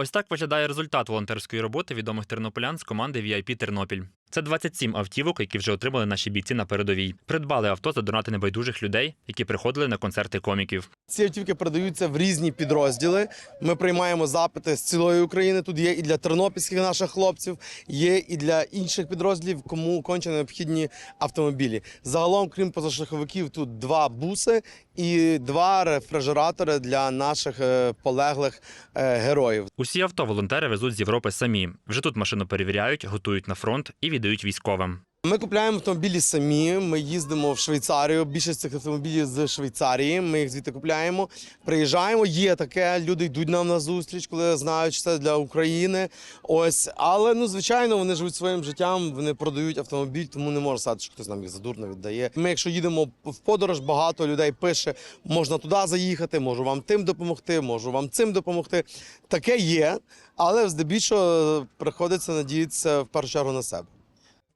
Ось так виглядає результат волонтерської роботи відомих тернополян з команди VIP Тернопіль. Це 27 автівок, які вже отримали наші бійці на передовій. Придбали авто за донати небайдужих людей, які приходили на концерти коміків. Ці автівки передаються в різні підрозділи. Ми приймаємо запити з цілої України. Тут є і для тернопільських наших хлопців, є і для інших підрозділів, кому конче необхідні автомобілі. Загалом, крім позашляховиків, тут два буси і два рефрижератори для наших е, полеглих е, героїв. Усі авто волонтери везуть з Європи самі. Вже тут машину перевіряють, готують на фронт і віддають військовим. Ми купляємо автомобілі самі. Ми їздимо в Швейцарію. Більшість цих автомобілів з Швейцарії. Ми їх звідти купляємо. Приїжджаємо. Є таке. Люди йдуть нам на зустріч, коли знають, що це для України. Ось, але ну звичайно, вони живуть своїм життям. Вони продають автомобіль, тому не можна сказати, що хтось нам їх задурно віддає. Ми, якщо їдемо в подорож, багато людей пише: можна туди заїхати, можу вам тим допомогти, можу вам цим допомогти. Таке є, але здебільшого приходиться надіятися в першу чергу на себе.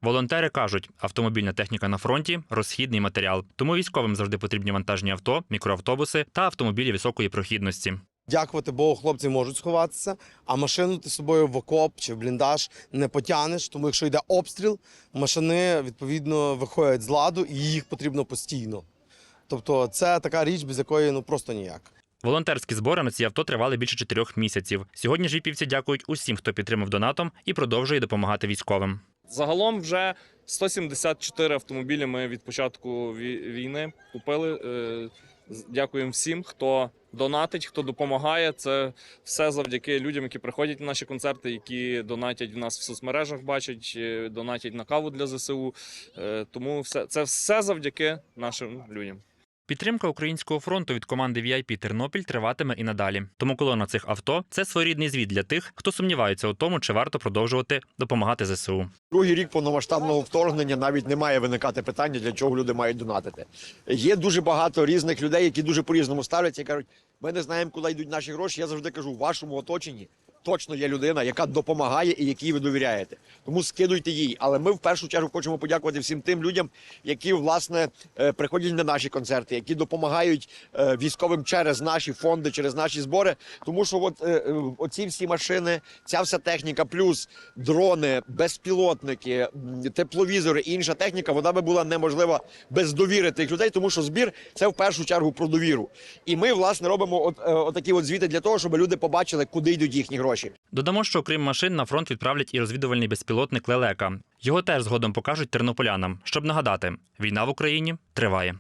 Волонтери кажуть, автомобільна техніка на фронті розхідний матеріал. Тому військовим завжди потрібні вантажні авто, мікроавтобуси та автомобілі високої прохідності. Дякувати Богу, хлопці можуть сховатися, а машину ти з собою в окоп чи в бліндаж не потягнеш. Тому якщо йде обстріл, машини відповідно виходять з ладу і їх потрібно постійно. Тобто це така річ, без якої ну просто ніяк. Волонтерські збори на ці авто тривали більше чотирьох місяців. Сьогодні ж віпівці дякують усім, хто підтримав донатом і продовжує допомагати військовим. Загалом вже 174 автомобілі ми від початку ві- війни купили. Е, Дякуємо всім, хто донатить, хто допомагає. Це все завдяки людям, які приходять на наші концерти, які донатять в нас в соцмережах, бачать, е, донатять на каву для ЗСУ. Е, Тому все це все завдяки нашим людям. Підтримка українського фронту від команди VIP Тернопіль триватиме і надалі. Тому колона цих авто це своєрідний звіт для тих, хто сумнівається у тому, чи варто продовжувати допомагати ЗСУ. Другий рік повномасштабного вторгнення навіть не має виникати питання, для чого люди мають донатити. Є дуже багато різних людей, які дуже по-різному ставляться і кажуть, ми не знаємо, куди йдуть наші гроші. Я завжди кажу, в вашому оточенні точно є людина, яка допомагає і якій ви довіряєте. Тому скидуйте їй. Але ми в першу чергу хочемо подякувати всім тим людям, які власне е, приходять на наші концерти, які допомагають е, військовим через наші фонди, через наші збори. Тому що от е, оці всі машини, ця вся техніка, плюс дрони, безпілотники, тепловізори і інша техніка, вона би була неможлива без довіри тих людей, тому що збір це в першу чергу про довіру. І ми власне робимо от, е, отакі от звіти для того, щоб люди побачили, куди йдуть їхні гроші. Додамо, що окрім машин на фронт відправлять і розвідувальний безпілотник Лелека. Його теж згодом покажуть тернополянам, щоб нагадати, війна в Україні триває.